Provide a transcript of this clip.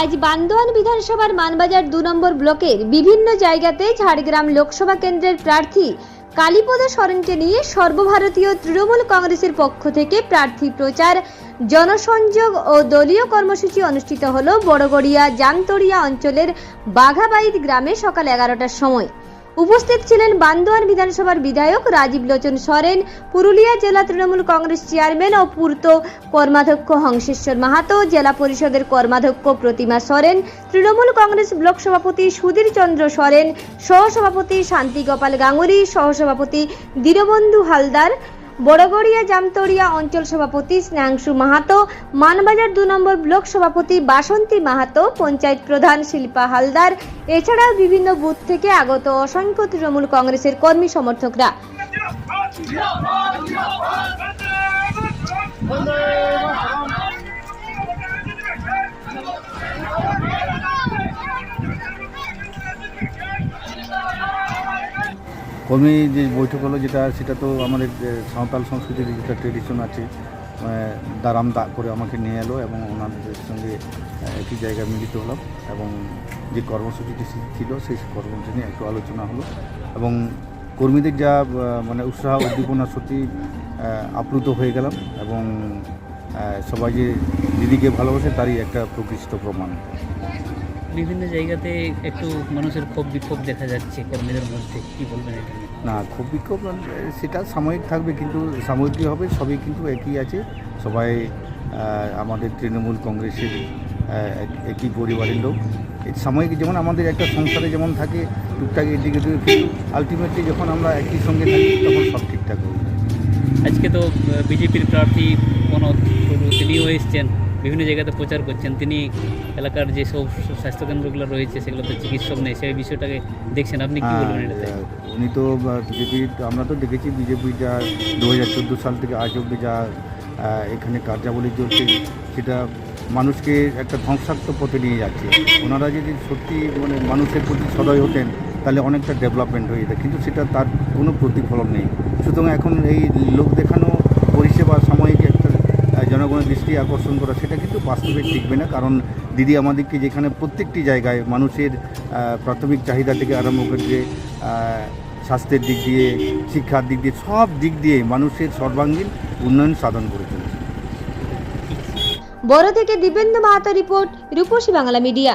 আজ বান্দোয়ান বিধানসভার মানবাজার দু নম্বর ব্লকের বিভিন্ন জায়গাতে ঝাড়গ্রাম লোকসভা কেন্দ্রের প্রার্থী কালীপদ সরেনকে নিয়ে সর্বভারতীয় তৃণমূল কংগ্রেসের পক্ষ থেকে প্রার্থী প্রচার, জনসংযোগ ও দলীয় কর্মসূচি অনুষ্ঠিত হল বড়গড়িয়া জামতড়িয়া অঞ্চলের বাঘাবাইদ গ্রামে সকাল এগারোটার সময়। উপস্থিত ছিলেন বান্দোয়ান বিধানসভার বিধায়ক রাজীব লোচন সরেন, পুরুলিয়া জেলা তৃণমূল কংগ্রেস চেয়ারম্যান ও পূর্ত কর্মাধ্যক্ষ হংসেশ্বর মাহাতো, জেলা পরিষদের কর্মাধ্যক্ষ প্রতিমা সরেন, তৃণমূল কংগ্রেস ব্লক সভাপতি সুধীর চন্দ্র সরেন, সহসভাপতি শান্তি গোপাল গাঙ্গুলি, সহসভাপতি দীনবন্ধু হালদার বড়গড়িয়া জামতরিয়া অঞ্চল সভাপতি স্নেহাংশু মাহাতো মানবাজার দু নম্বর ব্লক সভাপতি বাসন্তী মাহাতো পঞ্চায়েত প্রধান শিল্পা হালদার এছাড়াও বিভিন্ন বুথ থেকে আগত অসংখ্য তৃণমূল কংগ্রেসের কর্মী সমর্থকরা কর্মী যে বৈঠক হলো যেটা, সেটা তো আমাদের সাঁওতাল সংস্কৃতির যেটা ট্রেডিশন আছে দারাম দা করে আমাকে নিয়ে এলো এবং ওনাদের সঙ্গে একই জায়গায় মিলিত হলাম এবং যে কর্মসূচিটি ছিল সেই কর্মসূচি নিয়ে একটু আলোচনা হলো এবং কর্মীদের যা মানে উৎসাহ, উদ্দীপনা সত্যি আপ্লুত হয়ে গেলাম এবং সবাই যে দিদিকে ভালোবাসে তারই একটা প্রকৃষ্ট প্রমাণ। বিভিন্ন জায়গাতে একটু মানুষের ক্ষোভ বিক্ষোভ দেখা যাচ্ছে কর্মীদের মধ্যে। কি বলবেন এটা না খুব বিক্ষোভ মানে, সেটা সাময়িক থাকবে কিন্তু সাময়িকই হবে সবই কিন্তু একই আছে। সবাই আমাদের তৃণমূল কংগ্রেসের এক- একই পরিবারের লোক। সাময়িক যেমন আমাদের একটা সংসারে যেমন থাকে টুকটাক এদিকে কিন্তু আলটিমেটলি যখন আমরা একই সঙ্গে থাকি তখন সব ঠিকঠাক হবে আজকে তো বিজেপির প্রার্থী টুডু তিনিও এসছেন। বিভিন্ন জায়গাতে প্রচার করছেন। তিনি এলাকার যে সব স্বাস্থ্যকেন্দ্রগুলো রয়েছে সেগুলোতে চিকিৎসক নেই। সেই বিষয়টাকে দেখছেন। আপনি কি বলবেন এটাতে? হ্যাঁ, উনি তো বিজেপি আমরা তো দেখেছি বিজেপি যা দু হাজার চোদ্দ সাল থেকে আজ অব্দি যা এখানে কার্যাবলী চলছে সেটা মানুষকে একটা ধ্বংসাত্মক পথে নিয়ে যাচ্ছে। ওনারা যদি সত্যি মানে মানুষের প্রতি সদয় হতেন তাহলে অনেকটা ডেভেলপমেন্ট হয়ে যেত। কিন্তু সেটা তার কোনো প্রতিফলন নেই। সুতরাং এখন এই লোক দেখানো পরিষেবা সাময়িক জনগণের দৃষ্টি আকর্ষণ করা, সেটা কিন্তু বাস্তবে টিকবে না। কারণ দিদি আমাদেরকে যেখানে প্রত্যেকটি জায়গায় মানুষের প্রাথমিক চাহিদা থেকে আরম্ভ করে স্বাস্থ্যের দিক দিয়ে, শিক্ষার দিক দিয়ে, সব দিক দিয়ে মানুষের সর্বাঙ্গীন উন্নয়ন সাধন করে চলেছে। বড় থেকে দিবেন্দ্র মাহাতো রিপোর্ট, রূপসী বাংলা মিডিয়া।